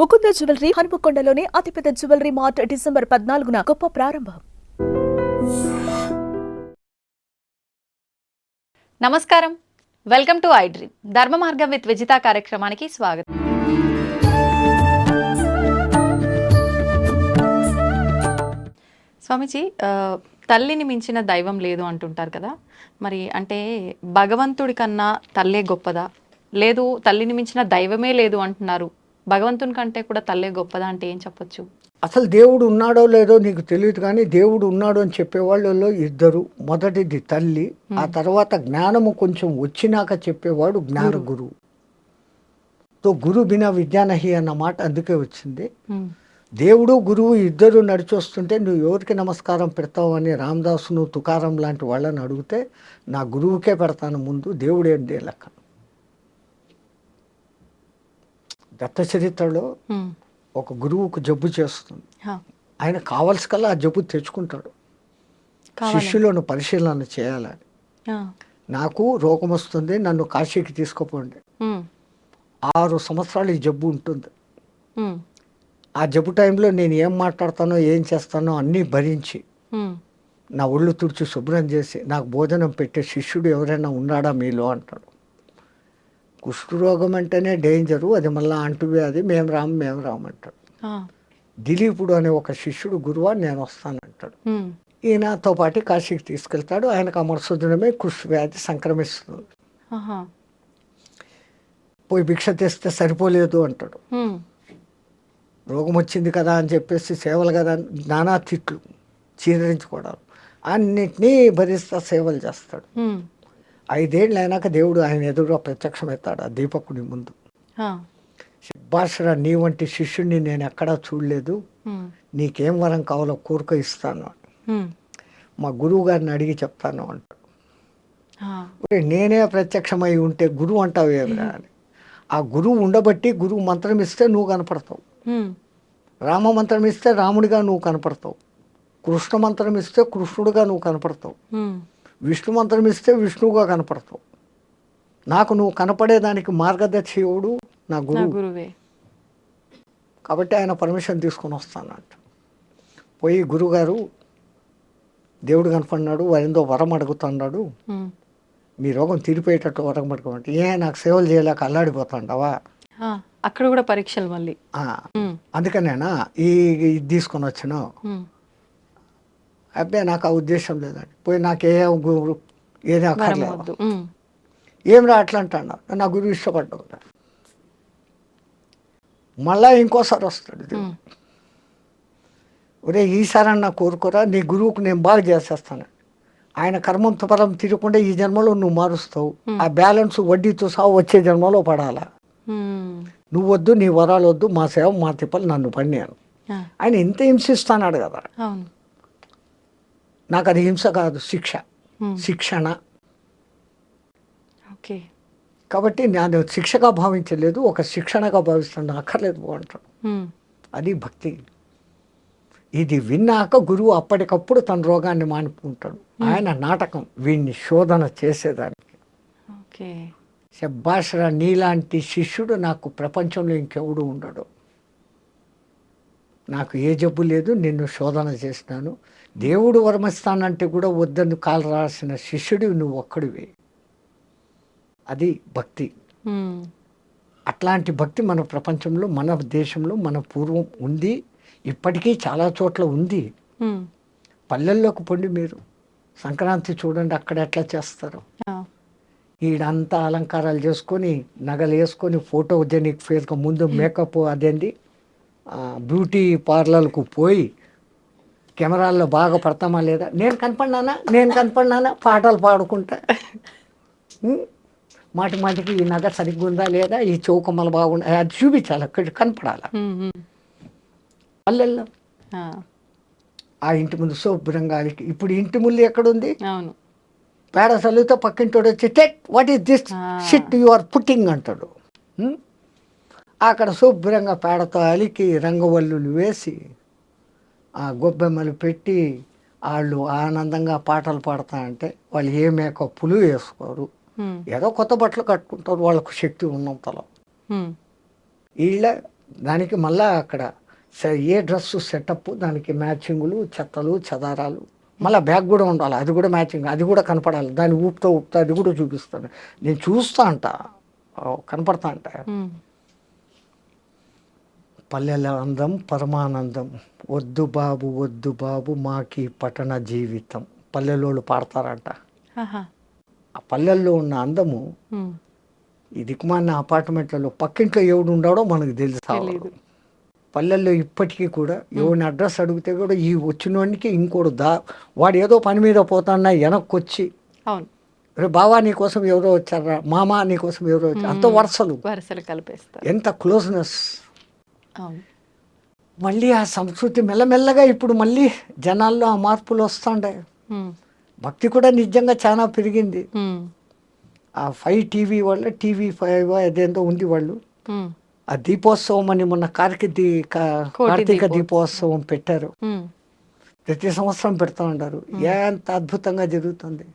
Mukunda jewellery హనుమకొండలోని అతిపెద్ద jewellery mart December పద్నాలుగున గొప్ప ప్రారంభం. నమస్కారం. Welcome to I dream. ధర్మ మార్గం విత్ విజిత కార్యక్రమానికి స్వాగతం. స్వామిజీ తల్లిని మించిన దైవం లేదు అంటుంటారు కదా. మరి అంటే భగవంతుడి కన్నా తల్లే గొప్పదా? లేదు తల్లిని మించిన దైవమే లేదు అంటున్నారు. భగవంతుని కంటే కూడా తల్లే గొప్పదా అంటే ఏం చెప్పొచ్చు? అసలు దేవుడు ఉన్నాడో లేదో నీకు తెలియదు కానీ దేవుడు ఉన్నాడు అని చెప్పేవాళ్ళలో ఇద్దరు. మొదటిది తల్లి ఆ తర్వాత జ్ఞానము కొంచెం వచ్చినాక చెప్పేవాడు జ్ఞాన గురువు తో గురు బినా విజ్ఞానహి అన్న మాట అందుకే వచ్చింది. దేవుడు గురువు ఇద్దరు నడిచొస్తుంటే నువ్వు ఎవరికి నమస్కారం పెడతావు అని రామదాసును తుకారం లాంటి వాళ్ళని అడిగితే నా గురువుకే పెడతాను ముందు దేవుడు ఏంటి లెక్క దత్త చరిత్రలో ఒక గురువుకు జబ్బు చేస్తుంది. ఆయన కావలసి కల్లా ఆ జబ్బు తెచ్చుకుంటాడు? శిష్యులను పరిశీలన చేయాలని నాకు రోగం వస్తుంది నన్ను కాశీకి తీసుకుపోండి. ఆరు సంవత్సరాలు ఈ జబ్బు ఉంటుంది. ఆ జబ్బు టైంలో నేను ఏం మాట్లాడతానో ఏం చేస్తానో అన్నీ భరించి నా ఒళ్ళు తుడిచి శుభ్రం చేసి నాకు భోజనం పెట్టే శిష్యుడు ఎవరైనా ఉన్నాడా మీలో అంటాడు. కుష్ఠరోగం అంటేనే డేంజరు అది మళ్ళీ అంటువ్యాధి మేము రాము మేము రాము అంటాడు. ఆ, దిలీపుడు అనే ఒక శిష్యుడు గురువా నేను వస్తానంటాడు ఉమ్, ఈయనతో పాటు కాశీకి తీసుకెళ్తాడు ఆయనకు అమరసుదినమే కుష్ఠ వ్యాధి సంక్రమిస్తుంది పోయి భిక్ష తెస్తే సరిపోలేదు అంటాడు. రోగం వచ్చింది కదా అని చెప్పేసి సేవలు కదా నానా తిట్లు చీదరించుకోవడాలు. అన్నిటినీ భరిస్తా సేవలు చేస్తాడు. ఐదేళ్ళు అయినాక దేవుడు ఆయన ఎదురుగా ప్రత్యక్షమవుతాడు ఆ దీపకుని ముందు. భాషరా నీ వంటి శిష్యుడిని నేను ఎక్కడా చూడలేదు. నీకేం వరం కావాలో కోరిక ఇస్తాను మా గురువు గారిని అడిగి చెప్తాను అంటాడు నేనే ప్రత్యక్షమై ఉంటే గురువు అంటావు ఏమిరా అని. ఆ గురువు ఉండబట్టి గురువు మంత్రం ఇస్తే నువ్వు కనపడతావు. రామ మంత్రం ఇస్తే రాముడిగా నువ్వు కనపడతావు. కృష్ణ మంత్రం ఇస్తే కృష్ణుడిగా నువ్వు కనపడతావు. విష్ణు మంత్రం ఇస్తే విష్ణువుగా కనపడతావు. నాకు నువ్వు కనపడేదానికి మార్గదర్శివుడు నా నా గురువు. గురువే. కాబట్టి ఆయన పర్మిషన్ తీసుకొని వస్తానంట. పోయి గురుగారు దేవుడు కనపడినాడు వారిందో వరం అడుగుతున్నాడు. మీ రోగం తీరిపోయేటట్టు వరం అడుగుమంటే ఏ నాకు సేవలు చేయలేక అల్లాడిపోతాండవా అక్కడ కూడా పరీక్షలు మళ్ళీ. అందుకనేనా ఈ ఇది తీసుకొని వచ్చినావు. అబ్బాయి నాకు ఆ ఉద్దేశం లేదండి. పోయి నాకే గురు ఏది వరం అక్కర్లేదు ఏం రా అట్లా అంటాడు నా గురువు ఇష్టపడ్డావు మళ్ళా ఇంకోసారి వస్తాడు ఒరే ఈసారన్నా కోరుకోరా? నీ గురువుకు నేను బాగా చేసేస్తాను. ఆయన కర్మంతో పరం తిరగకుండా ఈ జన్మలో నువ్వు మారుస్తావు. ఆ బ్యాలెన్స్ వడ్డీతో సహా వచ్చే జన్మలో పడాలా? నువ్వు వద్దు నీ వరాలు వద్దు మా సేవ మా తిప్పలు నన్ను పడినాను ఆయన ఇంత హింసిస్తానాడు కదా. అవును. నాకు అది హింస కాదు శిక్ష. శిక్షణ. ఓకే. కాబట్టి నేను శిక్షగా భావించలేదు ఒక శిక్షణగా భావిస్తాను అక్కర్లేదు అంటాడు. అది భక్తి. ఇది విన్నాక గురువు అప్పటికప్పుడు తన రోగాన్ని మానుకుంటాడు. ఆయన నాటకం వీడిని శోధన చేసేదానికి. ఓకే. శబ్బాషరా నీలాంటి శిష్యుడు నాకు ప్రపంచంలో ఇంకెవడు ఉండడు. నాకు ఏ జబ్బు లేదు నిన్ను శోధన చేసినాను. దేవుడు వరమిస్తానంటే కూడా వద్దని కాలు రాసిన శిష్యుడివి నువ్వు ఒక్కడివి. అది భక్తి. అట్లాంటి భక్తి మన ప్రపంచంలో మన దేశంలో మన పూర్వం ఉంది. ఇప్పటికీ చాలా చోట్ల ఉంది. పల్లెల్లోకి పొండి మీరు. సంక్రాంతి చూడండి అక్కడ ఎట్లా చేస్తారు. ఈడంతా అలంకారాలు చేసుకొని నగలు వేసుకొని ఫోటోజెనిక్ ఫేస్గా ముందు మేకప్ అదేంటి ఆ, బ్యూటీ పార్లర్కు పోయి కెమెరాల్లో బాగా పడతామా లేదా? నేను కనపడినానా? నేను కనపడినానా? పాటలు పాడుకుంటా? మాటి మాటికి ఈ నగ సరిగ్గా ఉందా లేదా? ఈ చౌకమ్మలు బాగుందా? అది చూపించాలి అక్కడ కనపడాలి. పల్లెల్లో. ఆ, ఇంటి ముందు శుభ్రంగా అలికి ఇప్పుడు ఇంటి ముందు ఎక్కడుంది? అవును. పేడ చల్లితో పక్కింటోడు వచ్చి TET what is this. Shit you are putting అంటాడు? అక్కడ శుభ్రంగా పేడతో అలికి రంగవల్లులు వేసి ఆ గొబ్బెమ్మలు పెట్టి వాళ్ళు ఆనందంగా పాటలు పాడతా అంటే వాళ్ళు ఏ మేకప్పులు వేసుకోరు. ఏదో కొత్త బట్టలు కట్టుకుంటారు వాళ్ళకు శక్తి ఉన్నంతలో. వీళ్ళ దానికి మళ్ళా అక్కడ ఏ డ్రెస్ సెటప్ దానికి మ్యాచింగులు చెత్తలు చదారాలు మళ్ళీ బ్యాగ్ కూడా ఉండాలి. అది కూడా మ్యాచింగ్ అది కూడా కనపడాలి. దాన్ని ఊపుతా ఊపుతా అది కూడా చూపిస్తాను. నేను చూస్తా అంట. కనపడతా అంట. పల్లెల అందం పరమానందం. వద్దు బాబు వద్దు బాబు మాకి పట్టణ జీవితం. పల్లెలోళ్ళు పాడతారంట. ఆ పల్లెల్లో ఉన్న అందము. ఈ దిక్కుమాలిన అపార్ట్మెంట్లలో పక్కింట్లో ఎవడు ఉండాడో మనకు తెలుసు. పల్లెల్లో ఇప్పటికీ కూడా ఎవరిని అడ్రస్ అడిగితే కూడా ఈ వచ్చినోడికి ఇంకోడు దా వాడు ఏదో పని మీద పోతాన్నా వెనక్కి వచ్చి అవును. రే బావా నీకోసం ఎవరో వచ్చారా మామ నీకోసం ఎవరో వచ్చారు? అంత వరుసలు. వరుసలు కలిపేస్తారు. ఎంత క్లోజ్నెస్ మళ్ళీ ఆ సంస్కృతి మెల్లమెల్లగా ఇప్పుడు మళ్ళీ జనాల్లో ఆ మార్పులు వస్తుండే. భక్తి కూడా నిజంగా చాలా పెరిగింది. ఆ ఫైవ్ టీవీ వల్ల టీవీ ఫైవ్ అదేందో ఉంది వాళ్ళు. ఆ దీపోత్సవం అని మొన్న కార్తీక దీ కా- కోటి కార్తీక దీపోత్సవం. పెట్టారు. ప్రతి సంవత్సరం పెడతా ఉంటారు ఎంత అద్భుతంగా జరుగుతుంది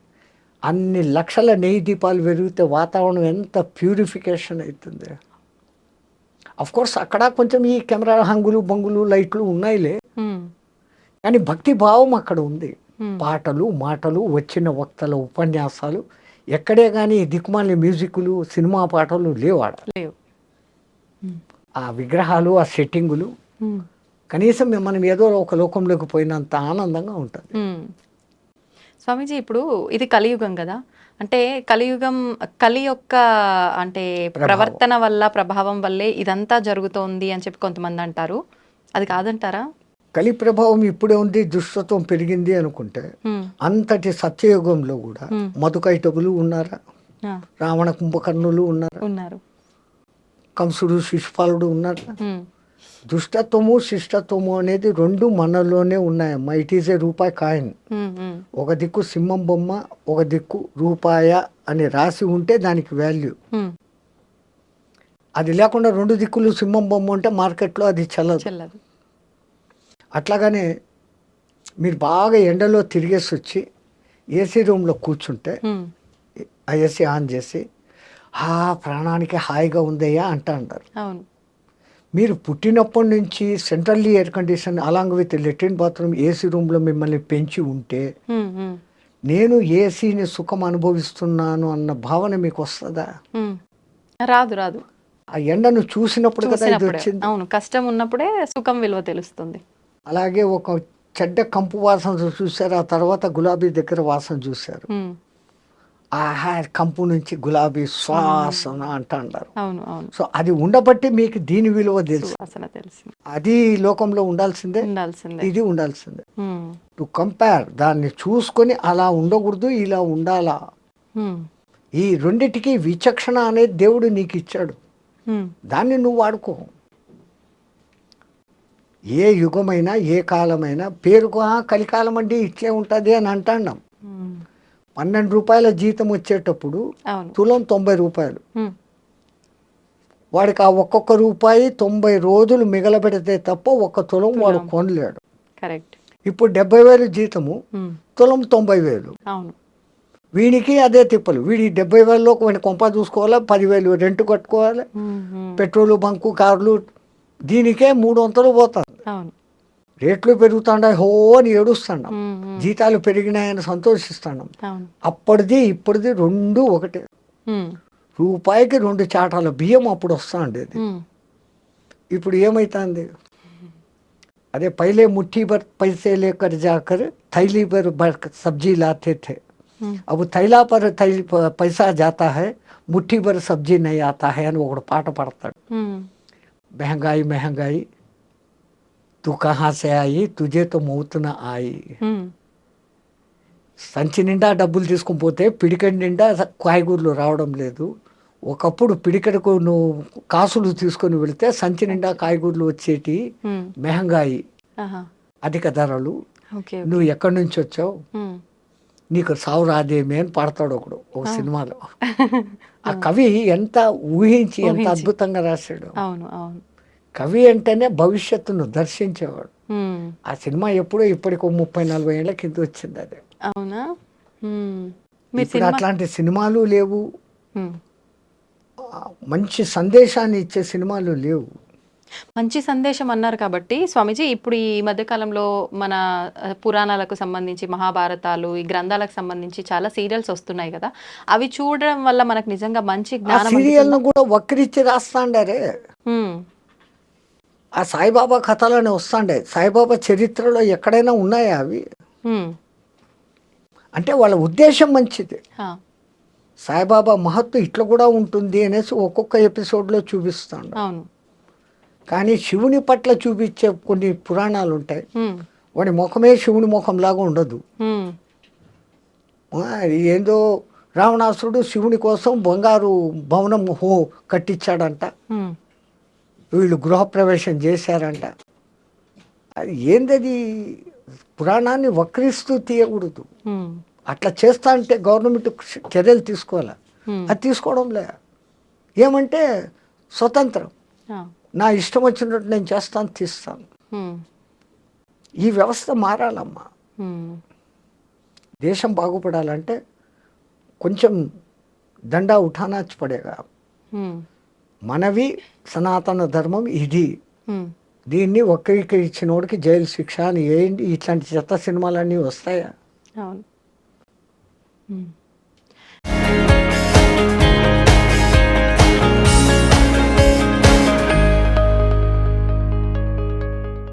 అన్ని లక్షల నెయ్యి దీపాలు పెరిగితే వాతావరణం ఎంత ప్యూరిఫికేషన్ అవుతుంది అఫ్ కోర్స్ అక్కడ కొంచెం ఈ కెమెరా హంగులు బొంగులు లైట్లు ఉన్నాయిలే. కానీ భక్తి భావం అక్కడ ఉంది. పాటలు మాటలు వచ్చిన వక్తల ఉపన్యాసాలు ఎక్కడే కానీ దిక్కుమాలి మ్యూజిక్లు సినిమా పాటలు లేవు ఆడ లేవు ఆ విగ్రహాలు ఆ సెట్టింగులు. కనీసం మనం ఏదో ఒక లోకంలోకి పోయినంత ఆనందంగా ఉంటుంది. స్వామీజీ ఇప్పుడు ఇది కలియుగం కదా అంటే కలియుగం కలి యొక్క అంటే. ప్రవర్తన వల్ల ప్రభావం వల్లే ఇదంతా జరుగుతోంది అని చెప్పి కొంతమంది అంటారు అది కాదంటారా కలి ప్రభావం ఇప్పుడే ఉంది దుష్టత్వం పెరిగింది అనుకుంటే. అంతటి సత్యయుగంలో కూడా. మధుకైటబులు ఉన్నారా రావణ కుంభకర్ణులు ఉన్నారా ఉన్నారు కంసుడు శిశుపాలుడు ఉన్నారా. దుష్టత్వము శిష్టత్వము అనేది రెండు మనలోనే ఉన్నాయమ్మా ఇట్ ఈజ్ ఏ రూపాయి కాయిన్. ఒక దిక్కు సింహం బొమ్మ ఒక దిక్కు రూపాయ అని రాసి ఉంటే దానికి వాల్యూ. అది లేకుండా రెండు దిక్కులు సింహం బొమ్మ ఉంటే మార్కెట్లో అది చల్లదు. అట్లాగానే మీరు బాగా ఎండలో తిరిగేసి వచ్చి ఏసీ రూమ్లో కూర్చుంటే. ఆ ఏసీ ఆన్ చేసి ఆ ప్రాణానికి హాయిగా ఉందయ్యా అంటా అంటారు అవును. మీరు పుట్టినప్పటి నుంచి centrally air condition along with latrine bathroom AC రూమ్లో మిమ్మల్ని పెంచి ఉంటే. నేను ఏసీని సుఖం అనుభవిస్తున్నాను అన్న భావన మీకు వస్తుందా. రాదు రాదు. ఆ ఎండను చూసినప్పుడు కదా ఇది వచ్చింది. అవును కష్టం ఉన్నప్పుడే సుఖం విలువ తెలుస్తుంది. అలాగే ఒక చెడ్డ కంపు వాసన చూశారు ఆ తర్వాత గులాబీ దగ్గర వాసన చూశారు. మ్మ్. ఆహా కంపు నుంచి గులాబీ శ్వాసన అంట అంటారు సో అది ఉండబట్టి మీకు దీని విలువ తెలుసు అది లోకంలో ఉండాల్సిందే ఇది ఉండాల్సిందే. టు కంపేర్ దాన్ని చూసుకొని అలా ఉండకూడదు ఇలా ఉండాలా. ఈ రెండిటికి విచక్షణ అనేది దేవుడు నీకు ఇచ్చాడు. దాన్ని నువ్వు వాడుకో ఏ యుగమైనా ఏ కాలమైనా పేరుకు "ఆ, కలికాలం అండి ఇట్లే ఉంటుంది అని అంటాం. పన్నెండు రూపాయల జీతం వచ్చేటప్పుడు తులం తొంభై రూపాయలు. వాడికి ఆ ఒక్కొక్క రూపాయి తొంభై రోజులు మిగలబెడితే తప్ప ఒక్క తులం వాడు. కొనలేడు. కరెక్ట్. ఇప్పుడు డెబ్బై వేలు జీతము. తులం తొంభై వేలు. వీడికి అదే తిప్పలు. వీడి డెబ్బై వేలలో కొన్ని కొంప చూసుకోవాలి పదివేలు రెంట్ కట్టుకోవాలి. పెట్రోలు బంకు కార్లు దీనికే మూడు వందలు అవును. రేట్లు పెరుగుతుండాయి హో అని ఏడుస్తున్నాం జీతాలు పెరిగినాయని సంతోషిస్తున్నాం అప్పటిది ఇప్పటిది రెండు ఒకటే. రూపాయికి రెండు చాటాల బియ్యం అప్పుడు వస్తుండేది. ఇప్పుడు ఏమైతుంది? అదే పైలే ముట్టి బర్ పైసే లేకర్ జాకర్ తైలీబర్ బర్ సబ్జీ లాతే అవు తైలాపర్ थैला పైసా थैली पैसा जाता है मुट्ठी पर सब्जी नहीं అని ఒకడు పాట పడతాడు. మెహంగాయి మెహంగాయి तू कहाँ से आई तुझे तो मौत न आई మ్మ్. సంచి నిండా డబ్బులు తీసుకుని పోతే పిడికడి నిండా కాయగూరలు రావడం లేదు ఒకప్పుడు పిడికడకు నువ్వు కాసులు తీసుకొని వెళితే సంచి నిండా కాయగూరలు వచ్చేటి మ్మ్. మెహంగాయి ఆహా. అధిక ధరలు ఓకే నువ్వు ఎక్కడి నుంచి వచ్చావు మ్మ్. నీకు సావు రాదేమి అని పాడతాడు ఒకడు ఒక సినిమాలో ఆ కవి ఎంత ఊహించి ఎంత ఊహించి. అద్భుతంగా రాశాడు అవును అవును కవి అంటేనే భవిష్యత్తును దర్శించేవాడు. ఆ సినిమా ఎప్పుడో ఇప్పటికి ముప్పై నలభై ఏళ్ళ కింద వచ్చింది అది. అవునా? ఇప్పుడు అట్లాంటి సినిమాలు లేవు. మంచి సందేశాన్ని ఇచ్చే సినిమాలు లేవు. మంచి సందేశం అన్నారు కాబట్టి స్వామీజీ ఇప్పుడు ఈ మధ్యకాలంలో మన పురాణాలకు సంబంధించి మహాభారతాలు ఈ గ్రంథాలకు సంబంధించి చాలా సీరియల్స్ వస్తున్నాయి కదా. అవి చూడడం వల్ల మనకు నిజంగా మంచి జ్ఞానం సీరియల్ను కూడా వక్రించి రాస్తాండారే. ఆ సాయిబాబా కథలోనే వస్తాండే. సాయిబాబా చరిత్రలో ఎక్కడైనా ఉన్నాయా అవి? అంటే వాళ్ళ ఉద్దేశం మంచిది. సాయిబాబా మహత్వం ఇట్లా కూడా ఉంటుంది అనేసి ఒక్కొక్క ఎపిసోడ్లో చూపిస్తాడు. కానీ శివుని పట్ల చూపించే కొన్ని పురాణాలు ఉంటాయి వాడి ముఖమే శివుని ముఖంలాగా ఉండదు. ఏందో రావణాసురుడు శివుని కోసం బంగారు భవనం హో కట్టించాడంట. వీళ్ళు గృహప్రవేశం చేశారంట. అది ఏందది? పురాణాన్ని వక్రిస్తూ తీయకూడదు. అట్లా చేస్తా అంటే గవర్నమెంట్ చర్యలు తీసుకోవాలి? అది తీసుకోవడం లే. ఏమంటే స్వతంత్రం. నా ఇష్టం వచ్చినట్టు నేను చేస్తాను తీస్తాను. ఈ వ్యవస్థ మారాలమ్మా. దేశం బాగుపడాలంటే కొంచెం దండా ఉఠానాచి పడేగా. మనవి సనాతన ధర్మం ఇది. దీన్ని వక్రీకరించినోడికి జైలు శిక్ష అని ఏంటి ఇట్లాంటి చెత్త సినిమాలన్నీ వస్తాయా అవును.